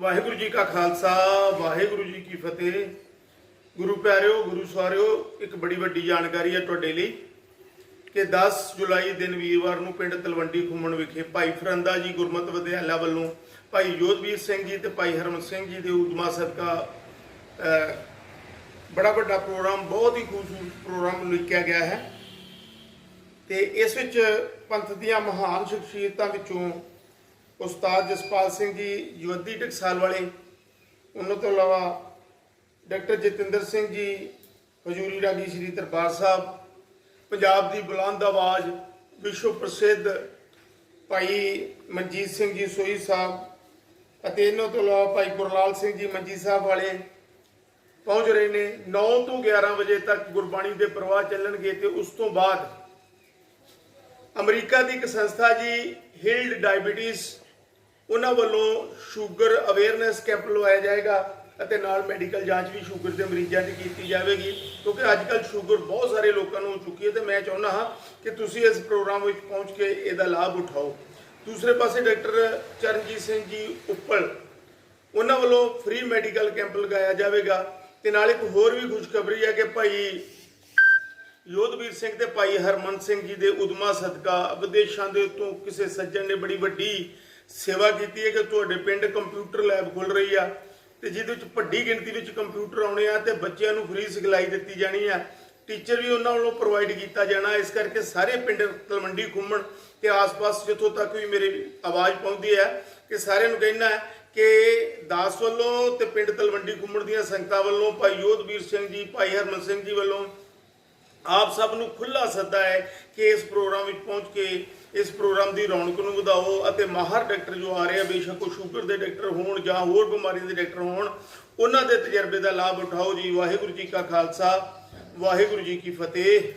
ਵਾਹਿਗੁਰੂ ਜੀ ਕਾ ਖਾਲਸਾ, ਵਾਹਿਗੁਰੂ ਜੀ ਕੀ ਫਤਿਹ। ਗੁਰੂ ਪਿਆਰਿਓ, ਗੁਰੂ ਸਵਾਰਿਓ, ਇੱਕ ਬੜੀ ਵੱਡੀ ਜਾਣਕਾਰੀ ਹੈ ਤੁਹਾਡੇ ਲਈ ਕਿ 10 ਜੁਲਾਈ ਦਿਨ ਵੀਰਵਾਰ ਨੂੰ ਪਿੰਡ ਤਲਵੰਡੀ ਖੁੰਮਣ ਵਿਖੇ ਭਾਈ ਫਰੰਦਾ ਜੀ ਗੁਰਮਤਿ ਵਿਦਿਆਲਾ ਵੱਲੋਂ ਭਾਈ ਜੋਧਵੀਰ ਸਿੰਘ ਜੀ ਤੇ ਭਾਈ ਹਰਮਨ ਸਿੰਘ ਜੀ ਦੇ ਉਦਮਾ ਸਦਕਾ ਬੜਾ ਵੱਡਾ ਪ੍ਰੋਗਰਾਮ, ਬਹੁਤ ਹੀ ਖੂਬਸੂਰਤ ਪ੍ਰੋਗਰਾਮ ਲਿਖਿਆ ਗਿਆ ਹੈ। ਤੇ ਇਸ ਵਿੱਚ ਪੰਥ ਦੀਆਂ ਮਹਾਨ ਸ਼ਖਸੀਅਤਾਂ ਵਿੱਚੋਂ ਉਸਤਾਦ ਜਸਪਾਲ ਸਿੰਘ ਜੀ ਜਵੱਦੀ ਟਕਸਾਲ ਵਾਲੇ। ਉਹਨਾਂ ਤੋਂ ਇਲਾਵਾ ਡਾਕਟਰ ਜਤਿੰਦਰ ਸਿੰਘ ਜੀ, ਹਜੂਰੀ ਰਾਗੀ ਸ੍ਰੀ ਦਰਬਾਰ ਸਾਹਿਬ, ਪੰਜਾਬ ਦੀ ਬੁਲੰਦ ਆਵਾਜ਼, ਵਿਸ਼ਵ ਪ੍ਰਸਿੱਧ ਭਾਈ ਮਨਜੀਤ ਸਿੰਘ ਜੀ ਸੋਈ ਸਾਹਿਬ ਅਤੇ ਇਹਨਾਂ ਤੋਂ ਇਲਾਵਾ ਭਾਈ ਗੁਰਲਾਲ ਸਿੰਘ ਜੀ ਮੰਜੀ ਸਾਹਿਬ ਵਾਲੇ ਪਹੁੰਚ ਰਹੇ ਨੇ। 9 ਤੋਂ 11 ਵਜੇ ਤੱਕ ਗੁਰਬਾਣੀ ਦੇ ਪ੍ਰਵਾਹ ਚੱਲਣਗੇ ਤੇ ਉਸ ਤੋਂ ਬਾਅਦ ਅਮਰੀਕਾ ਦੀ ਇੱਕ ਸੰਸਥਾ ਜੀ ਹਿਲਡ ਡਾਇਬੀਟੀਜ਼ ਉਹਨਾਂ ਵੱਲੋਂ ਸ਼ੂਗਰ ਅਵੇਅਰਨੈਸ ਕੈਂਪ ਲਵਾਇਆ ਜਾਏਗਾ ਅਤੇ ਨਾਲ ਮੈਡੀਕਲ ਜਾਂਚ ਵੀ ਸ਼ੂਗਰ ਦੇ ਮਰੀਜ਼ਾਂ ਦੀ ਕੀਤੀ ਜਾਵੇਗੀ, ਕਿਉਂਕਿ ਅੱਜ ਕੱਲ੍ਹ ਸ਼ੂਗਰ ਬਹੁਤ ਸਾਰੇ ਲੋਕਾਂ ਨੂੰ ਹੋ ਚੁੱਕੀ ਹੈ ਤੇ ਮੈਂ ਚਾਹੁੰਦਾ ਹਾਂ ਕਿ ਤੁਸੀਂ ਇਸ ਪ੍ਰੋਗਰਾਮ ਵਿੱਚ ਪਹੁੰਚ ਕੇ ਇਹਦਾ ਲਾਭ ਉਠਾਓ। ਦੂਸਰੇ ਪਾਸੇ ਡਾਕਟਰ ਚਰਨਜੀਤ ਸਿੰਘ ਜੀ ਉੱਪਲ, ਉਹਨਾਂ ਵੱਲੋਂ ਫ੍ਰੀ ਮੈਡੀਕਲ ਕੈਂਪ ਲਗਾਇਆ ਜਾਵੇਗਾ ਤੇ ਨਾਲ ਇੱਕ ਹੋਰ ਵੀ ਖੁਸ਼ਖਬਰੀ ਹੈ ਕਿ ਭਾਈ ਯੋਧਵੀਰ ਸਿੰਘ ਤੇ ਭਾਈ ਹਰਮਨ ਸਿੰਘ ਜੀ ਦੇ ਉਦਮਾ ਸਦਕਾ ਵਿਦੇਸ਼ਾਂ ਦੇ ਤੋਂ ਕਿਸੇ ਸੱਜਣ ਨੇ ਬੜੀ ਵੱਡੀ ਸੇਵਾ ਕੀਤੀ ਹੈ ਕਿ ਤੁਹਾਡੇ ਪਿੰਡ ਕੰਪਿਊਟਰ ਲੈਬ ਖੁੱਲ ਰਹੀ ਆ ਤੇ ਜਿਹਦੇ ਵਿੱਚ ਵੱਡੀ ਗਿਣਤੀ ਵਿੱਚ ਕੰਪਿਊਟਰ ਆਉਣੇ ਆ ਤੇ ਬੱਚਿਆਂ ਨੂੰ ਫ੍ਰੀ ਸਿਖਲਾਈ ਦਿੱਤੀ ਜਾਣੀ ਆ। ਟੀਚਰ ਵੀ ਉਹਨਾਂ ਵੱਲੋਂ ਪ੍ਰੋਵਾਈਡ ਕੀਤਾ ਜਾਣਾ, ਇਸ ਕਰਕੇ ਸਾਰੇ ਪਿੰਡ ਤਲਵੰਡੀ ਘੁੰਮਣ ਤੇ ਆਸ-ਪਾਸ ਜਿੱਥੋਂ ਤੱਕ ਵੀ ਮੇਰੀ ਆਵਾਜ਼ ਪਹੁੰਚਦੀ ਹੈ ਕਿ ਸਾਰਿਆਂ ਨੂੰ ਕਹਿਣਾ ਹੈ ਕਿ ਦਾਸ ਵੱਲੋਂ ਤੇ ਪਿੰਡ ਤਲਵੰਡੀ ਘੁੰਮਣ ਦੀਆਂ ਸੰਗਤਾਂ ਵੱਲੋਂ ਭਾਈ ਯੋਧਵੀਰ ਸਿੰਘ ਜੀ, ਭਾਈ ਹਰਮਨ ਸਿੰਘ ਜੀ ਵੱਲੋਂ ਆਪ ਸਭ ਨੂੰ ਖੁੱਲਾ ਸੱਦਾ ਹੈ ਕਿ ਇਸ ਪ੍ਰੋਗਰਾਮ ਵਿੱਚ ਪਹੁੰਚ ਕੇ ਇਸ ਪ੍ਰੋਗਰਾਮ ਦੀ ਰੌਣਕ ਨੂੰ ਵਧਾਓ ਅਤੇ ਮਾਹਰ ਡਾਕਟਰ ਜੋ ਆ ਰਹੇ ਆ, ਬੇਸ਼ੱਕ ਉਹ ਸ਼ੂਗਰ ਦੇ ਡਾਕਟਰ ਹੋਣ ਜਾਂ ਹੋਰ ਬਿਮਾਰੀਆਂ ਦੇ ਡਾਕਟਰ ਹੋਣ, ਉਹਨਾਂ ਦੇ ਤਜਰਬੇ ਦਾ ਲਾਭ ਉਠਾਓ ਜੀ। ਵਾਹਿਗੁਰੂ ਜੀ ਕਾ ਖਾਲਸਾ, ਵਾਹਿਗੁਰੂ ਜੀ ਕੀ ਫਤਿਹ।